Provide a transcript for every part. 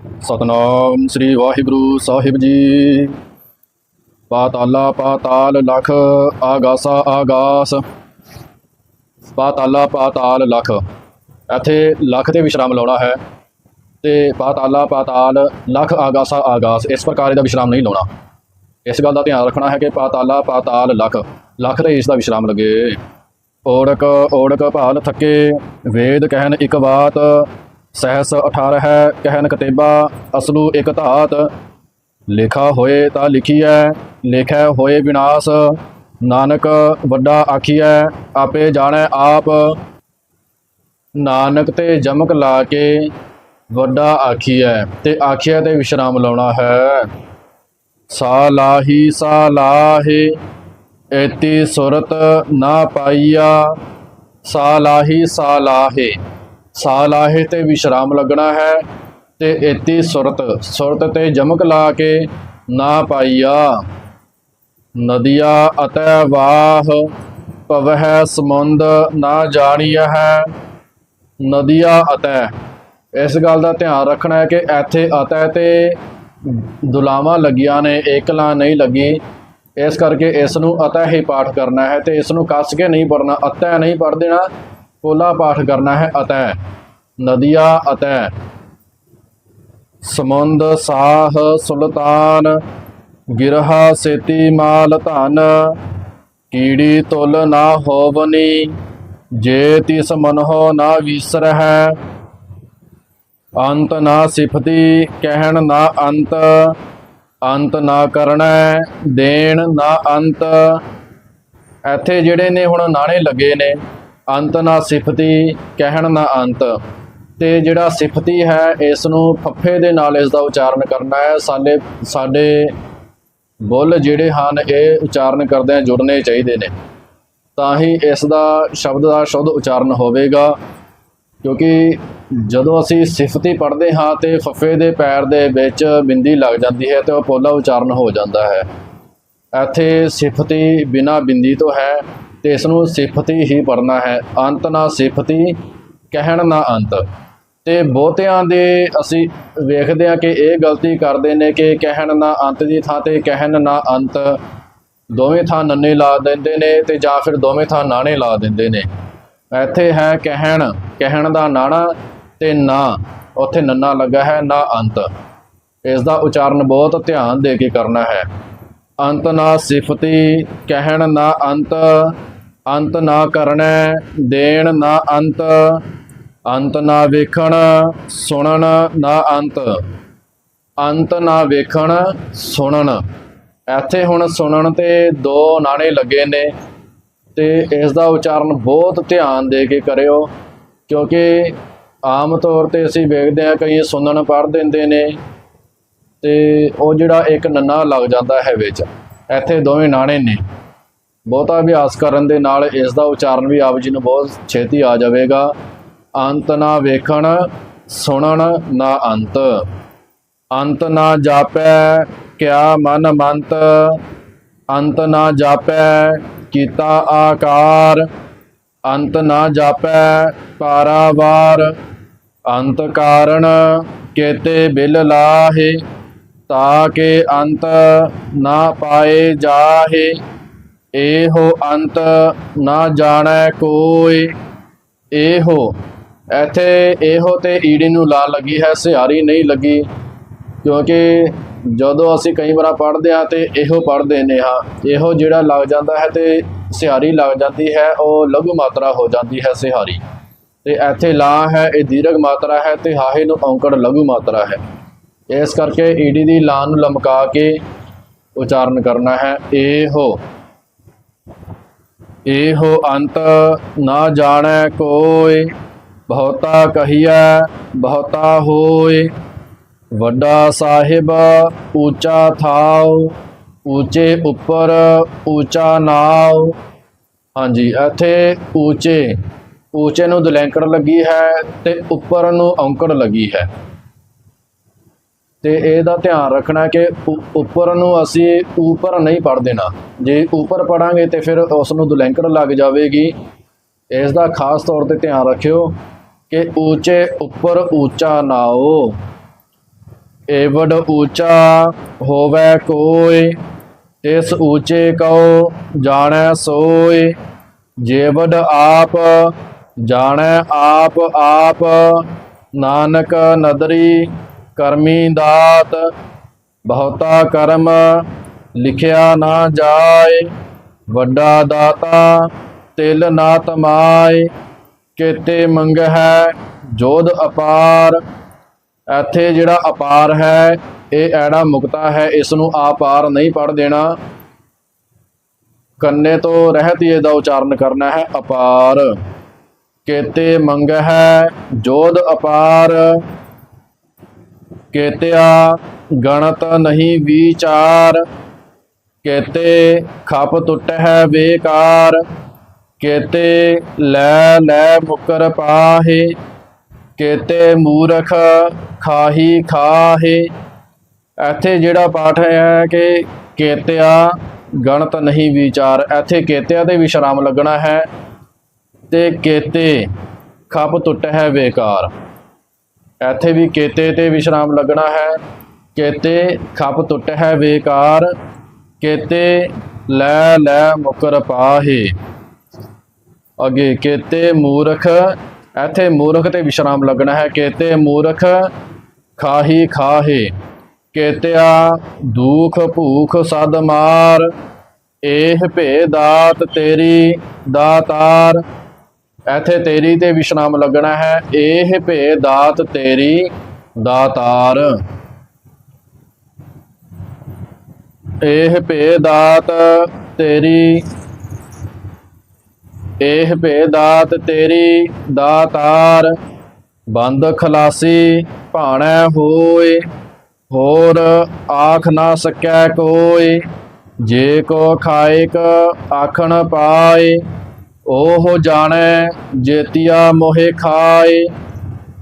ਸਤਨਾਮ ਸ੍ਰੀ ਵਾਹਿਗੁਰੂ ਸਾਹਿਬ ਜੀ। ਪਾਤਾਲਾ ਪਾਤਾਲ ਲਖ ਆਗਾਸਾ ਆਗਾਸ। ਪਾਤਾਲਾ ਪਾਤਾਲ ਲਖ। ਇੱਥੇ ਲਖ ਤੇ ਵਿਸ਼ਰਾਮ ਲਾਉਣਾ ਹੈ। ਤੇ ਪਾਤਾਲਾ ਪਾਤਾਲ ਲਖ ਆਗਾਸਾ ਆਗਾਸ, ਇਸ ਪ੍ਰਕਾਰ ਦਾ ਵਿਸ਼ਰਾਮ ਨਹੀਂ ਲਾਉਣਾ। ਇਸ ਗੱਲ ਦਾ ਧਿਆਨ ਰੱਖਣਾ ਹੈ ਕਿ ਪਾਤਾਲਾ ਪਾਤਾਲ ਲਖ। ਲਖ ਤੇ ਇਸ ਦਾ ਵਿਸ਼ਰਾਮ ਲੱਗੇ। ਓੜਕ ਓੜਕ ਭਾਲ ਥੱਕੇ। ਵੇਦ ਕਹਿਣ ਇੱਕ ਬਾਤ ਸਹਿਸ 18 ਹੈ ਕਹਿਨ ਕਤੇਬਾ, ਅਸਲੂ ਇਕ ਧਾਤ। ਲਿਖਾ ਹੋਏ ਤਾਂ ਲਿਖੀਐ, ਲਿਖੈ ਹੋਏ ਵਿਨਾਸ਼। ਨਾਨਕ ਵੱਡਾ ਆਖੀਐ, ਆਪੇ ਜਾਣੈ ਆਪ। ਨਾਨਕ ਤੇ ਜਮਕ ਲਾ ਕੇ ਵੱਡਾ ਆਖੀਐ, ਤੇ ਆਖੀਐ ਤੇ ਵਿਸ਼ਰਾਮ ਲਾਉਣਾ ਹੈ। ਸਾ ਲਾਹੀ, ਸਾ ਲਾਹੇ, ਐਤੀ ਸੁਰਤ ਨਾ ਪਾਈਆ। ਸਾ ਲਾਹੀ, ਸਾ ਲਾਹੇ। ਸਾ ਲਾਹੇ ਤੇ ਵਿਸ਼ਰਾਮ ਲੱਗਣਾ ਹੈ ਤੇ ਐਤੀ ਸੁਰਤ ਸੁਰਤ ਤੇ ਜਮਕ ਲਾ ਕੇ ਨਾ ਪਾਈਆ। ਨਦੀਆ ਅਤੈ ਵਾਹ ਪਵਹਿ ਸਮੁੰਦ ਨਾ ਜਾਣੀਆ ਹੈ। ਨਦੀਆ ਅਤੈ। ਇਸ ਗੱਲ ਦਾ ਧਿਆਨ ਰੱਖਣਾ ਹੈ ਕਿ ਇੱਥੇ ਅਤੈ ਤੇ ਦੁਲਾਵਾਂ ਲੱਗੀਆਂ ਨੇ, ਏਕਲਾ ਨਹੀਂ ਲੱਗੀ। ਇਸ ਕਰਕੇ ਇਸ ਨੂੰ ਅਤੈ ਹੀ ਪਾਠ ਕਰਨਾ ਹੈ ਤੇ ਇਸ ਨੂੰ ਕੱਸ ਕੇ ਨਹੀਂ ਪੜਨਾ ਅਤੈ ਨਹੀਂ ਪੜ ਦੇਣਾ। ਪੋਲਾ ਪਾਠ ਕਰਨਾ ਹੈ ਅਤੈ ਨਦੀਆ ਅਤੈ ਸਮੁੰਦ, ਸਾਹ, ਸੁਲਤਾਨ, ਗਿਰਹਾ, ਸੇਤੀ ਮਾਲ, ਧਨ, ਕੀੜੀ, ਤੁਲ ਨਾ ਹੋਵਨੀ, ਜੇ ਤਿਸ ਮਨਹੁ ਨਾ ਵਿਸਰਹਿ, ਅੰਤ ਨਾ ਸਿਫਤੀ, ਕਹਿਣ ਨਾ ਅੰਤ ਅੰਤ ਨਾ ਕਰਨੈ, ਦੇਣ ਨਾ ਅੰਤ। ਇੱਥੇ ਜਿਹੜੇ ਨੇ ਹੁਣ ਨਾਣੇ ਲੱਗੇ ਨੇ ਅੰਤ ਨਾ ਸਿਫਤੀ, ਕਹਿਣ ਨਾ ਅੰਤ। ਤੇ ਜਿਹੜਾ ਸਿਫਤੀ ਹੈ ਇਸ ਨੂੰ ਫੱਫੇ ਦੇ ਨਾਲ ਇਸ ਦਾ ਉਚਾਰਨ ਕਰਨਾ ਹੈ। ਸਾਡੇ ਸਾਡੇ ਬੁੱਲ ਜਿਹੜੇ ਹਨ, ਇਹ ਉਚਾਰਨ ਕਰਦਿਆਂ ਜੁੜਨੇ ਚਾਹੀਦੇ ਨੇ। ਤਾਂ ਹੀ ਇਸ ਦਾ ਸ਼ਬਦ ਦਾ ਸ਼ੁੱਧ ਉਚਾਰਨ ਹੋਵੇਗਾ। ਕਿਉਂਕਿ ਜਦੋਂ ਅਸੀਂ ਸਿਫਤੀ ਪੜ੍ਹਦੇ ਹਾਂ, ਤੇ ਫੱਫੇ ਦੇ ਪੈਰ ਦੇ ਵਿੱਚ ਬਿੰਦੀ ਲੱਗ ਜਾਂਦੀ ਹੈ ਤੇ ਉਹ ਪੋਲਾ ਉਚਾਰਨ ਹੋ ਜਾਂਦਾ ਹੈ। ਇੱਥੇ ਸਿਫਤੀ ਬਿਨਾ ਬਿੰਦੀ ਤੋਂ ਹੈ। ਤੇ ਇਸ ਨੂੰ ਸਿਫਤੀ ਹੀ ਪੜ੍ਹਨਾ ਹੈ। ਅੰਤ ਨਾ ਸਿਫਤੀ, ਕਹਿਣ ਨਾ ਅੰਤ। ਤੇ ਬਹੁਤਿਆਂ ਦੇ ਅਸੀਂ ਵੇਖਦੇ ਹਾਂ ਕਿ ਇਹ ਗਲਤੀ ਕਰਦੇ ਨੇ ਕਿ ਕਹਿਣ ਨਾ ਅੰਤ ਦੀ ਥਾਂ ਤੇ ਕਹਿਣ ਨਾ ਅੰਤ। ਦੋਵੇਂ ਥਾਂ ਨੰਨੇ ਲਾ ਦਿੰਦੇ ਨੇ ਤੇ ਜਾਂ ਫਿਰ ਦੋਵੇਂ ਥਾਂ ਨਾਣੇ ਲਾ ਦਿੰਦੇ ਨੇ। ਇੱਥੇ ਹੈ ਕਹਿਣ ਕਹਿਣ ਦਾ ਨਾਣਾ ਤੇ ਨਾ। ਉੱਥੇ ਨੰਨਾ ਲੱਗਾ ਹੈ, ਨਾ ਅੰਤ। ਇਸ ਦਾ ਉਚਾਰਨ ਬਹੁਤ ਧਿਆਨ ਦੇ ਕੇ ਕਰਨਾ ਹੈ। ਅੰਤ ਨਾ ਸਿਫਤੀ, ਕਹਿਣ ਨਾ ਅੰਤ। ਅੰਤ ਨਾ ਕਰਨੈ, ਦੇਣ ਨਾ ਅੰਤ ਅੰਤ ਨਾ ਵੇਖਣ, ਸੁਣਨ ਨਾ ਅੰਤ। ਅੰਤ ਨਾ ਵੇਖਣ, ਸੁਣਨ। ਇੱਥੇ ਹੁਣ ਸੁਣਨ ਤੇ ਦੋ ਨਾਣੇ ਲੱਗੇ ਨੇ ਤੇ ਇਸ ਦਾ ਉਚਾਰਨ ਬਹੁਤ ਧਿਆਨ ਦੇ ਕੇ ਕਰਿਓ, ਕਿਉਂਕਿ ਆਮ ਤੌਰ ਤੇ ਅਸੀਂ ਵੇਖਦੇ ਹਾਂ ਕਈ ਸੁਣਨ ਪੜ੍ਹ ਦਿੰਦੇ ਨੇ ਤੇ ਉਹ ਜਿਹੜਾ ਇੱਕ ਨੰਨਾ ਲੱਗ ਜਾਂਦਾ ਹੈ ਵਿੱਚ। ਇੱਥੇ ਦੋਵੇਂ ਨਾਣੇ ਨੇ। ਬਹੁਤਾ ਅਭਿਆਸ ਕਰਨ ਦੇ ਨਾਲ ਇਸ ਦਾ ਉਚਾਰਨ ਵੀ ਆਪ ਜੀ ਨੂੰ ਬਹੁਤ ਛੇਤੀ ਆ ਜਾਵੇਗਾ। ਅੰਤ ਨਾ ਵੇਖਣ, ਸੁਣਨ ਨਾ ਅੰਤ। ਅੰਤ ਨਾ ਜਾਪੈ, ਕਿਆ ਮਨ ਮੰਤ। ਅੰਤ ਨਾ ਜਾਪੈ, ਕੀਤਾ ਆਕਾਰ। ਅੰਤ ਨਾ ਜਾਪੈ, ਪਾਰਾਵਾਰ। ਅੰਤ ਕਾਰਣ, ਕੇਤੇ ਬਿਲ ਲਾਹੇ। ਤਾਕੇ ਅੰਤ ਨਾ ਪਾਏ ਜਾਹੇ। ਇਹੋ ਅੰਤ ਨਾ ਜਾਣੈ ਕੋਈ। ਇਹੋ, ਇੱਥੇ ਇਹੋ ਤੇ ਈੜੀ ਨੂੰ ਲਾ ਲੱਗੀ ਹੈ, ਸਿਹਾਰੀ ਨਹੀਂ ਲੱਗੀ। ਕਿਉਂਕਿ ਜਦੋਂ ਅਸੀਂ ਕਈ ਵਾਰ ਪੜ੍ਹਦੇ ਹਾਂ ਤੇ ਇਹੋ ਪੜ੍ਹਦੇ ਨੇ ਹਾਂ। ਇਹੋ ਜਿਹੜਾ ਲੱਗ ਜਾਂਦਾ ਹੈ ਤੇ ਸਿਹਾਰੀ ਲੱਗ ਜਾਂਦੀ ਹੈ, ਉਹ ਲਘੂ ਮਾਤਰਾ ਹੋ ਜਾਂਦੀ ਹੈ ਸਿਹਾਰੀ। ਤੇ ਇੱਥੇ ਲਾ ਹੈ, ਇਹ ਦੀਰਘ ਮਾਤਰਾ ਹੈ ਤੇ ਹਾਹੇ ਨੂੰ ਔਂਕੜ ਲਘੂ ਮਾਤਰਾ ਹੈ। ਇਸ ਕਰਕੇ ਈੜੀ ਦੀ ਲਾਂ ਨੂੰ ਲਮਕਾ ਕੇ ਉਚਾਰਨ ਕਰਨਾ ਹੈ। ਇਹੋ ਇਹੋ ਅੰਤ ਨਾ ਜਾਣੈ ਕੋਈ ਬਹੁਤਾ ਕਹੀਐ, ਬਹੁਤਾ ਹੋਏ ਵੱਡਾ ਸਾਹਿਬ ਉੱਚਾ ਥਾਉ ਉੱਚੇ ਉੱਪਰ ਉੱਚਾ ਨਾਉ। ਹਾਂਜੀ, ਇੱਥੇ ਉੱਚੇ ਉੱਚੇ ਨੂੰ ਦਲੈਂਕੜ ਲੱਗੀ ਹੈ ਤੇ ਉੱਪਰ ਨੂੰ ਔਂਕੜ ਲੱਗੀ ਹੈ। ਤੇ ਇਹਦਾ ਧਿਆਨ ਰੱਖਣਾ ਕਿ ਉੱਪਰ ਨੂੰ ਅਸੀਂ ਉੱਪਰ ਨਹੀਂ ਪੜ ਦੇਣਾ। ਜੇ ਉੱਪਰ ਪੜਾਂਗੇ ਤੇ ਫਿਰ ਉਸ ਨੂੰ ਦੁਲੈਂਕੜ ਲੱਗ ਜਾਵੇਗੀ। ਇਸ ਦਾ ਖਾਸ ਤੌਰ ਤੇ ਧਿਆਨ ਰੱਖਿਓ ਕਿ ਉੱਚੇ ਉੱਪਰ ਉੱਚਾ ਨਾਓ ਏਵਡ ਉੱਚਾ ਹੋਵੇ ਕੋਇ ਤਿਸ ਉੱਚੇ ਕਉ ਜਾਣੈ ਸੋਇ, ਜੇਵਡ ਆਪ ਜਾਣੈ ਆਪ ਆਪ ਨਾਨਕ ਨਦਰੀ ਕਰਮੀ ਦਾਤ, ਬਹੁਤਾ ਕਰਮ ਲਿਖਿਆ ਨਾ ਜਾਏ, ਵੱਡਾ ਦਾਤਾ ਤਿਲ ਨਾ ਤਮਾਏ, ਕੇਤੇ ਮੰਗ ਹੈ ਜੋਧ ਅਪਾਰ। ਇੱਥੇ ਜਿਹੜਾ ਅਪਾਰ ਹੈ, ਇਹ ਐੜਾ ਮੁਕਤਾ ਹੈ ਇਸ ਨੂੰ ਆਪਾਰ ਨਹੀਂ ਪੜ ਦੇਣਾ। ਕੰਨੇ ਤੋਂ ਰਹਿਤ ਹੀ ਇਹਦਾ ਉਚਾਰਨ ਕਰਨਾ ਹੈ, ਅਪਾਰ। ਕੇਤੇ ਮੰਗ ਹੈ ਜੋਧ ਅਪਾਰ। ਕੇਤਿਆ ਗਣਤ ਨਹੀਂ ਵਿਚਾਰ, ਕੇਤੇ ਖਪ ਟੁੱਟ ਹੈ ਬੇਕਾਰ, ਕੇਤੇ ਲੈ ਲੈ ਮੁਕਰ ਪਾਹੇ, ਕੇਤੇ ਮੂਰਖ ਖਾਹੀ ਖਾਹੇ। ਇੱਥੇ ਜਿਹੜਾ ਪਾਠ ਹੈ ਕਿ ਕੇਤਿਆ ਗਣਤ ਨਹੀਂ ਵਿਚਾਰ, ਇੱਥੇ ਕੇਤਿਆ ਤੇ ਵਿਸ਼ਰਾਮ ਲੱਗਣਾ ਹੈ ਤੇ ਕੇਤੇ ਖਪ ਟੁੱਟ ਹੈ ਬੇਕਾਰ। ਇੱਥੇ ਵੀ ਕੇਤੇ ਤੇ ਵਿਸ਼ਰਾਮ ਲੱਗਣਾ ਹੈ। ਕੇਤੇ ਖੱਪ ਟੁੱਟ ਹੈ ਬੇਕਾਰ। ਕੇਤੇ ਲੈ ਲੈ ਮੁਕਰ ਪਾਹੇ। ਅੱਗੇ ਕੇਤੇ ਮੂਰਖ, ਇੱਥੇ ਮੂਰਖ ਤੇ ਵਿਸ਼ਰਾਮ ਲੱਗਣਾ ਹੈ। ਕੇਤੇ ਮੂਰਖ ਖਾਹੀ ਖਾਹੇ। ਕੇਤਿਆ ਦੁਖ ਭੂਖ ਸਦ ਮਾਰ। ਇਹ ਭੇ ਦਾਤ ਤੇਰੀ ਦਾਤਾਰ। ਇੱਥੇ ਤੇਰੀ ਤੇ ਵਿਸ਼ਰਾਮ ਲੱਗਣਾ ਹੈ। ਇਹ ਭੇ ਦਾਤ ਤੇਰੀ ਦਾਤਾਰ। ਇਹ ਭੇ ਦਾਤ ਤੇਰੀ, ਇਹ ਭੇ ਦਾਤ ਤੇਰੀ ਦਾਤਾਰ। ਬੰਦ ਖਲਾਸੀ ਭਾਣਾ ਹੋਏ, ਹੋਰ ਆਖ ਨਾ ਸਕੈ ਕੋਈ। ਜੇ ਕੋ ਖਾਇਕ ਆਖਣ ਪਾਏ ਉਹ ਜਾਣੈ, ਜੇਤੀਆ ਮੋਹਿ ਖਾਏ,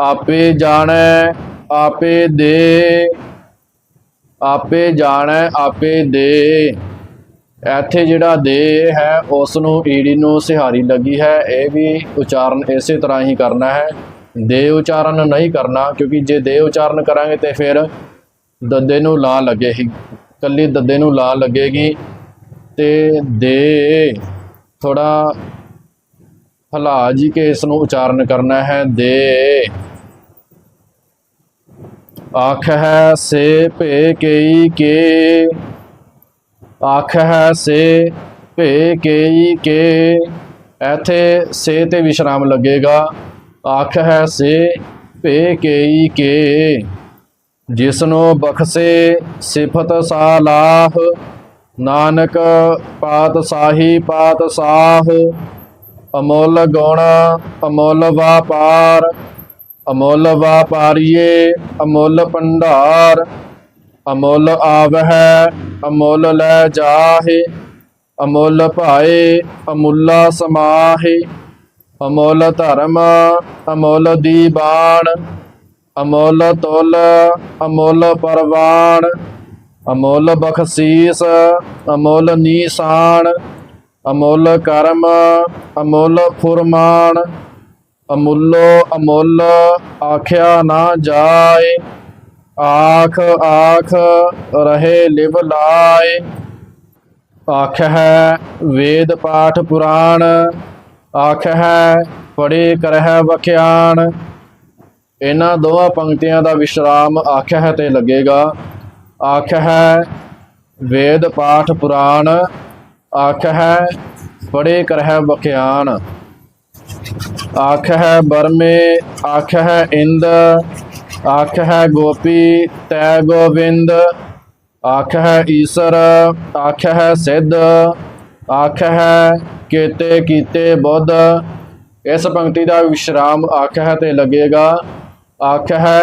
ਆਪੇ ਜਾਣੈ, ਆਪੇ ਦੇ। ਆਪੇ ਜਾਣੈ, ਆਪੇ ਦੇ। ਇੱਥੇ ਜਿਹੜਾ ਦੇ ਹੈ ਉਸ ਨੂੰ ਈੜੀ ਨੂੰ ਸਿਹਾਰੀ ਲੱਗੀ ਹੈ। ਇਹ ਵੀ ਉਚਾਰਨ ਇਸੇ ਤਰ੍ਹਾਂ ਹੀ ਕਰਨਾ ਹੈ। ਦੇ ਉਚਾਰਨ ਨਹੀਂ ਕਰਨਾ, ਕਿਉਂਕਿ ਜੇ ਦੇ ਉਚਾਰਨ ਕਰਾਂਗੇ ਤੇ ਫਿਰ ਦੱਦੇ ਨੂੰ ਲਾ ਲੱਗੇਗੀ। ਕੱਲੀ ਦੱਦੇ ਨੂੰ ਲਾ ਲੱਗੇਗੀ ਤੇ ਦੇ। ਥੋੜਾ ਹਲਾ ਜੀ ਕੇ ਇਸ ਨੂੰ ਉਚਾਰਨ ਕਰਨਾ ਹੈ, ਦੇ। ਆਖ ਹੈ ਸੇ ਭੇ ਕਈ ਕੇ। ਆਖ ਹੈ ਸੇ ਭੇ ਕਈ ਕੇ। ਇਥੇ ਸੇ ਤੇ ਵਿਸ਼ਰਾਮ ਲੱਗੇਗਾ। ਆਖ ਹੈ ਸੇ ਭੇ ਕਈ ਕੇ। ਜਿਸ ਬਖਸ਼ੇ ਸਿਫਤ ਸਾਲਾਹ, ਨਾਨਕ ਪਾਤ ਸਾਹੀ ਪਾਤ ਸਾਹ ਅਮੁੱਲ ਗੁਣ, ਅਮੁੱਲ ਵਾਪਾਰ, ਅਮੁੱਲ ਵਾਪਾਰੀਏ, ਅਮੁੱਲ ਭੰਡਾਰ, ਅਮੁੱਲ ਆਵਹਿ, ਅਮੁੱਲ ਲੈ ਜਾਹੇ, ਅਮੁੱਲ ਭਾਏ, ਅਮੁੱਲਾ ਸਮਾਹੇ, ਅਮੁੱਲ ਧਰਮ, ਅਮੁੱਲ ਦੀਬਾਨ, ਅਮੁੱਲ ਤੁਲ, ਅਮੁੱਲ ਪਰਵਾਨ, ਅਮੁੱਲ ਬਖਸ਼ੀਸ, ਅਮੁੱਲ ਨੀਸਾਨ ਅਮੁੱਲ ਕਰਮ, ਅਮੁੱਲ ਫੁਰਮਾਨ, ਅਮੁੱਲੋ ਅਮੁੱਲ ਆਖਿਆ ਨਾ ਜਾਏ, ਆਖ ਆਖ ਰਹੇ ਲਿਵ ਲਾਏ। ਆਖ ਹੈ ਵੇਦ ਪਾਠ ਪੁਰਾਣ ਆਖ ਹੈ ਪੜੇ ਕਰਹਿ ਵਖਿਆਣ। ਇਹਨਾਂ ਦੋਹਾਂ ਪੰਕਤੀਆਂ ਦਾ ਵਿਸ਼ਰਾਮ ਆਖ ਹੈ ਤੇ ਲੱਗੇਗਾ। ਆਖ ਹੈ ਵੇਦ ਪਾਠ ਪੁਰਾਣ ਆਖ ਹੈ ਪੜੇ ਕਰਹਿ ਵਖਿਆਣ ਆਖ ਹੈ ਬਰਮੇ ਆਖ ਹੈ ਇੰਦ ਆਖ ਹੈ ਗੋਪੀ ਤੈ ਗੋਬਿੰਦ ਆਖ ਹੈ ਈਸਰ ਆਖ ਹੈ ਸਿੱਧ ਆਖ ਹੈ ਕੀਤੇ ਕੀਤੇ ਬੁੱਧ ਇਸ ਪੰਕਤੀ ਦਾ ਵਿਸ਼ਰਾਮ ਆਖ ਹੈ ਤੇ ਲੱਗੇਗਾ ਆਖ ਹੈ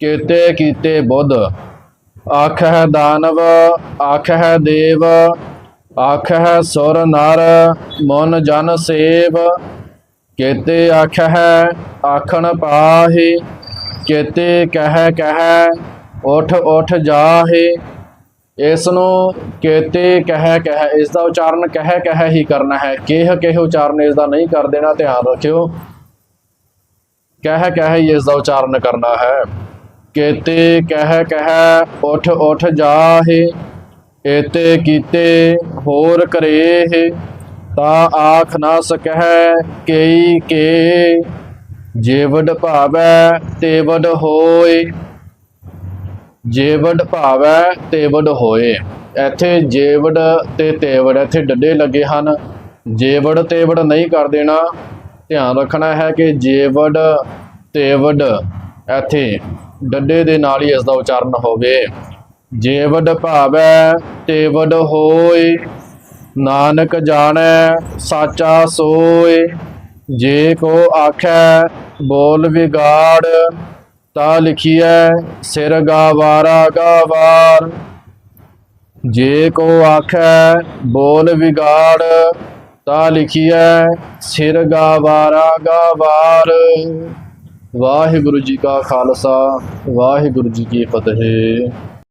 ਕੀਤੇ ਕੀਤੇ ਬੁੱਧ ਆਖ ਹੈ ਦਾਨਵ ਆਖ ਹੈ ਦੇਵ ਆਖ ਹੈ ਸੁਰ ਨਰ, ਮਨ ਜਨ ਸੇਵ। ਕੇਤੇ ਆਖ ਹੈ ਆਖਣ ਪਾਹੇ। ਕੇਤੇ ਕਹਿ ਕਹਿ, ਉਠ ਉਠ ਜਾਹੇ। ਇਸ ਨੂੰ ਕੇਤੇ ਕਹਿ ਕਹਿ ਇਸ ਦਾ ਉਚਾਰਨ ਕਹਿ ਕਹਿ ਹੀ ਕਰਨਾ ਹੈ। ਕਿਹ ਕਿਹ ਉਚਾਰਨ ਇਸ ਦਾ ਨਹੀਂ ਕਰ ਦੇਣਾ, ਧਿਆਨ ਰੱਖਿਓ। ਕਹਿ ਕਹਿ ਹੀ ਇਸ ਦਾ ਉਚਾਰਨ ਕਰਨਾ ਹੈ। ਕੇਤੇ ਕਹਿ ਕਹਿ, ਉਠ ਉਠ ਜਾਹੇ। ਏਤੇ ਕੀਤੇ ਹੋਰ ਕਰੇਹ, ਤਾਂ ਆਖ ਨਾ ਸਕਹਿ ਕਈ ਕੇ। ਜੇ ਭਾਵੈ ਤੇ ਹੋਏ। ਜੇ ਭਾਵੈ ਤੇ ਹੋਏ। ਇੱਥੇ ਜੇਵੜ ਤੇ ਤੇਵੜ ਇੱਥੇ ਡੱਡੇ ਲੱਗੇ ਹਨ। ਜੇਵੜ ਤੇਵੜ ਨਹੀਂ ਕਰ ਦੇਣਾ। ਧਿਆਨ ਰੱਖਣਾ ਹੈ ਕਿ ਜੇਵੜ ਤੇਵਡ ਇੱਥੇ ਡੱਡੇ ਦੇ ਨਾਲ ਹੀ ਇਸ ਦਾ ਉਚਾਰਨ ਹੋਵੇ। ਜੇਵੜ ਭਾਵੈ ਤੇਵੜ ਹੋਏ ਨਾਨਕ ਜਾਣੈ, ਸਾਚਾ ਸੋਏ ਜੇ ਕੋ ਆਖੈ, ਬੋਲ ਵਿਗਾੜ, ਤਾ ਲਿਖੀਐ, ਸਿਰ ਗਾਵਾਰਾ ਗਾਵਾਰ। ਜੇ ਕੋ ਆਖੈ, ਬੋਲ ਵਿਗਾੜ, ਤਾ ਲਿਖੀਐ, ਸਿਰ ਗਾਵਾਰਾ ਗਾਵਾਰ। ਵਾਹਿਗੁਰੂ ਜੀ ਕਾ ਖਾਲਸਾ, ਵਾਹਿਗੁਰੂ ਜੀ ਕੀ ਫਤਿਹ।